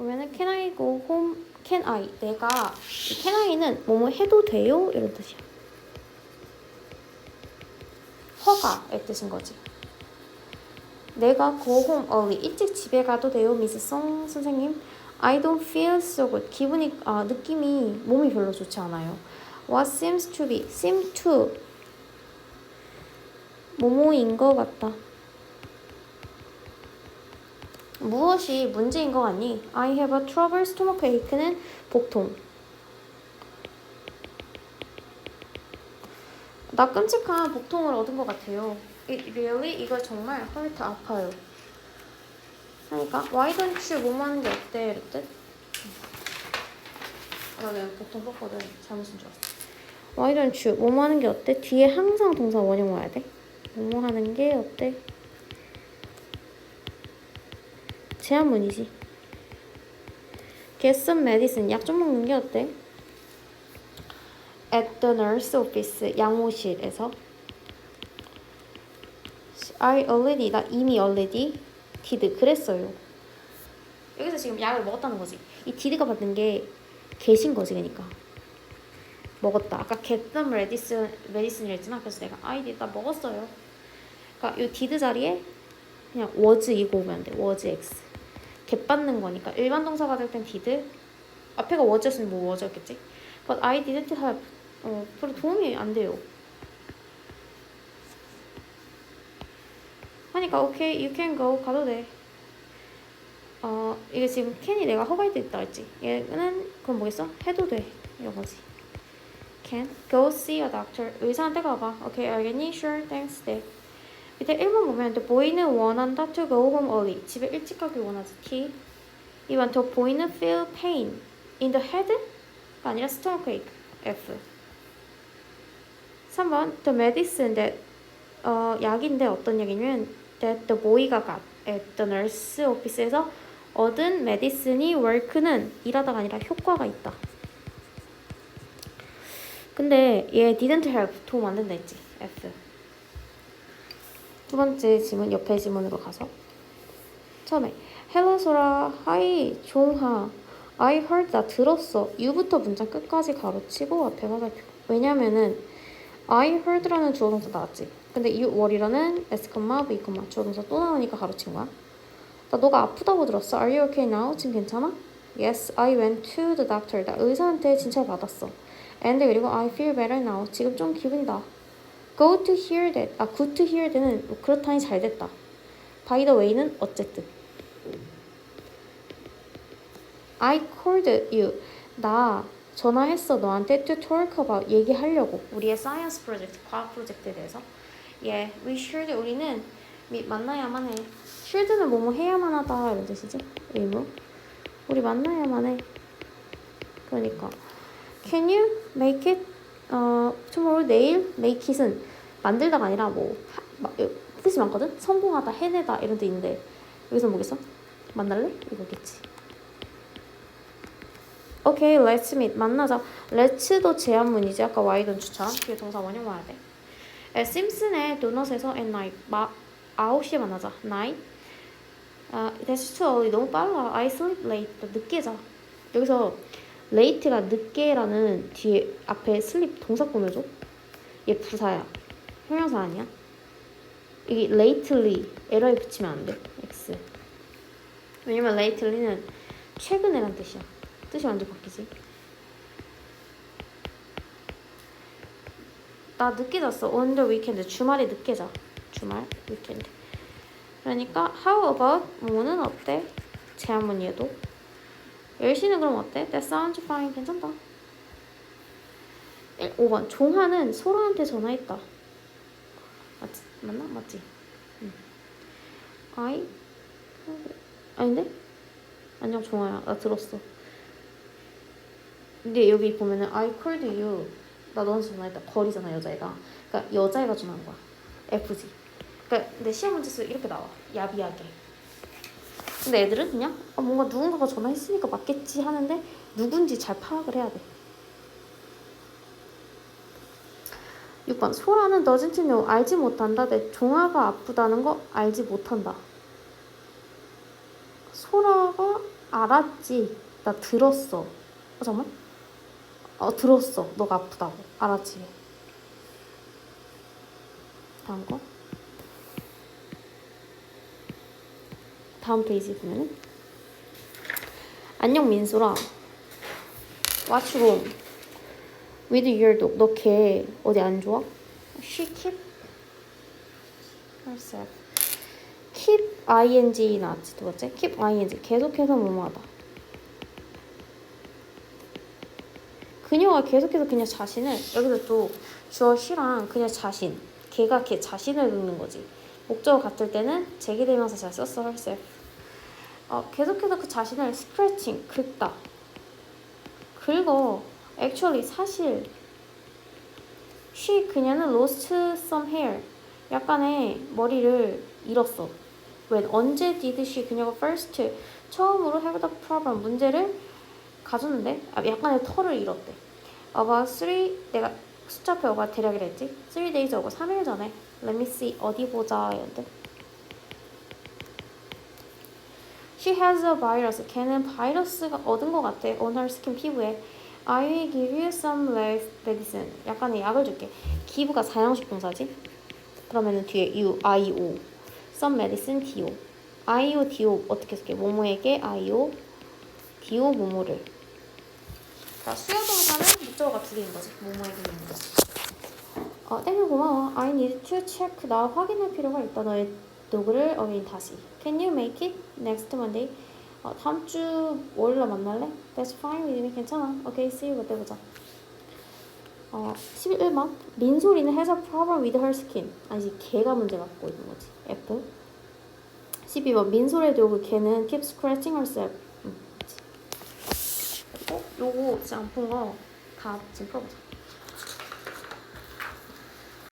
그러면은 can I go home? can I 내가 이 can I는 뭐뭐 해도 돼요? 이런 뜻이야. 허가의 뜻인 거지. 내가 go home early 일찍 집에 가도 돼요, 미스 송 선생님? I don't feel so good. 기분이 아 느낌이 몸이 별로 좋지 않아요. What seems to be seem to 뭐뭐인 것 같다. 무엇이 문제인 것 같니? I have a trouble stomach ache는 복통. 나 끔찍한 복통을 얻은 것 같아요. It really 이거 정말 hurt 아파요. 하니까 why don't you 뭐뭐 하는 게 어때? 이랬듯. 아, 나 내가 복통 썼거든. 잘못 쓴줄 알았어. Why don't you 뭐뭐 하는 게 어때? 뒤에 항상 동사 원형 와야 돼. 뭐뭐 하는 게 어때? 제한문이지. Get some medicine. 약 좀 먹는 게 어때? At the nurse office. 양호실에서. I already. 나 이미 already did. 그랬어요. 여기서 지금 약을 먹었다는 거지. 이 did가 받는 게 계신 거지, 그러니까. 먹었다. 아까 get some medicine, medicine을 했잖아. 그래서 내가 I did. 나 먹었어요. 그러니까 이 did 자리에 그냥 was 이거 오면 안 돼. was x. get 받는 거니까 일반 동사 받을 땐 did. 앞에가 was였으면 뭐 was였겠지. But I didn't have. 어, 별로 도움이 안 돼요. 하니까 오케이, you can go 가도 돼. 어, 이게 지금 can이 내가 허가할 때 있다 했지. 얘는 그럼 뭐겠어? 해도 돼. 이거지. can go see a doctor. 의사한테 가봐. 오케이, 알겠니? Sure, thanks. 네. 밑에 1번 보면 the boy는 원한다 to go home early. 집에 일찍 가기 원하지. T. 2번 the boy는 feel pain in the head가 아니라 stomachache. F. 3번 the medicine that 어, 약인데 어떤 약이냐면 that the boy가 got at the nurse office에서 얻은 medicine이 work는 일하다가 아니라 효과가 있다. 근데 얘 didn't help 도움 안 된다 했지. F. 두 번째 지문 옆에 지문으로 가서 처음에 Hello 소라, Hi 종하, I heard 나 들었어. U부터 문장 끝까지 가로치고 앞에 화살표. 왜냐면은 I heard라는 주어 동사 나왔지. 근데 you were이라는 s, v, 주어 동사 또 나오니까 가로친 거야. 나 너가 아프다고 들었어. Are you okay now? 지금 괜찮아? Yes, I went to the doctor. 나 의사한테 진찰 받았어. And 그리고 I feel better now. 지금 좀 기분이 나. Go to hear that. 아, good to hear that은 뭐 그렇다니 잘 됐다. By the way는 어쨌든. I called you. 나 전화했어 너한테 to talk about 얘기하려고 우리의 science project 과학 프로젝트에 대해서. 예, we should 우리는 미, 만나야만 해. should는 뭐뭐 해야만 하다 이런 뜻이지. 의무. 우리 만나야만 해. 그러니까 can you make it 어 tomorrow 내일 make it은 만들다가 아니라 뭐 하, 마, 뜻이 많거든. 성공하다, 해내다 이런 뜻 있는데 여기서 뭐겠어? 만날래? 이거겠지. 오케이, okay, let's meet. 만나자. let's도 제한문이지. 아까 why don't처럼. 뒤에 동사 원형 와야 돼. 에, 심슨의 도넛에서 at night. 마, 9시에 만나자. night. 아, that's too early. 너무 빨라. I sleep late. 나 늦게 자. 여기서 late가 늦게라는 뒤에 앞에 sleep 동사 꾸며줘. 얘 부사야. 형용사 아니야? 이게 lately. 에러에 붙이면 안 돼. x. 왜냐면 lately는 최근에란 뜻이야. 뜻이 완전 바뀌지. 나 늦게 잤어. on the weekend. 주말에 늦게 자. 주말, weekend. 그러니까 how about 뭐는 어때? 제한문 얘도. 10시는 그럼 어때? That sounds fine. 괜찮다. 1, 5번. 종하는 소라한테 전화했다. 맞지? 맞나? 맞지? 응. I? 아닌데? 안녕 종아야. 나 들었어. 근데 여기 보면은 I called you. 나 너한테 전화했다. 거리잖아 여자애가. 그러니까 여자애가 전화한 거야. F지. 그러니까 근데 시험 문제 수 이렇게 나와. 야비하게. 근데 애들은 그냥 아, 뭔가 누군가가 전화했으니까 맞겠지 하는데 누군지 잘 파악을 해야 돼. 6번 소라는 know 알지 못한다. 내 종아가 아프다는 거 알지 못한다. 소라가 알았지. 나 들었어. 어, 정말? 어, 들었어. 너가 아프다고. 알았지. 다음 거. 다음 페이지 보면은 안녕 민수라. What's wrong? With your dog. 너걔 어디 안 좋아? She keep herself. keep ing 나왔지 두 번째. keep ing 계속해서 뭐뭐하다. 그녀가 계속해서 그냥 자신을 여기서 또 주어 she랑 그냥 자신 걔가 걔 자신을 긁는 거지. 목적어 같을 때는 제기대명사 잘 썼어 herself. 어, 계속해서 그 자신을 scratching 긁다. 긁어. actually 사실 she 그녀는 lost some hair. 약간의 머리를 잃었어. when 언제 did she 그녀가 first 처음으로 have the problem 문제를 가졌는데 아, 약간의 털을 잃었대. about three 내가 숫자 표가 했지. three days ago 3일 전에 let me see 어디 보자 였는데 She has a virus. 걔는 바이러스가 얻은 것 같아. on her skin 피부에. I will give you some life medicine. 약간의 약을 줄게. 기부가 사형식 동사지. 그러면은 뒤에 you, I, O. some medicine, D, O. I, O, D, O 어떻게 쓸게? 모모에게 I, O, D, O 모모를. 자, 수요 동사는 목적어가 두 개인 거지. 모모에게 모모. 어, 땡큐 고마워. I need to check. 나 확인할 필요가 있다. 너의 도구를 어긴 다시. Can you make it next Monday? 어, 다음 주 월요일에 만날래? That's fine with me. 괜찮아. Okay, see you 그때 보자. 어, 11번. 민소리는 has a problem with her skin. 아니지, 걔가 문제 갖고 있는 거지. F. 12번. 민소리의 도구 걔는 keep scratching herself. 음. 그리고 요거 진짜 안푼 거 다 지금 풀어보자.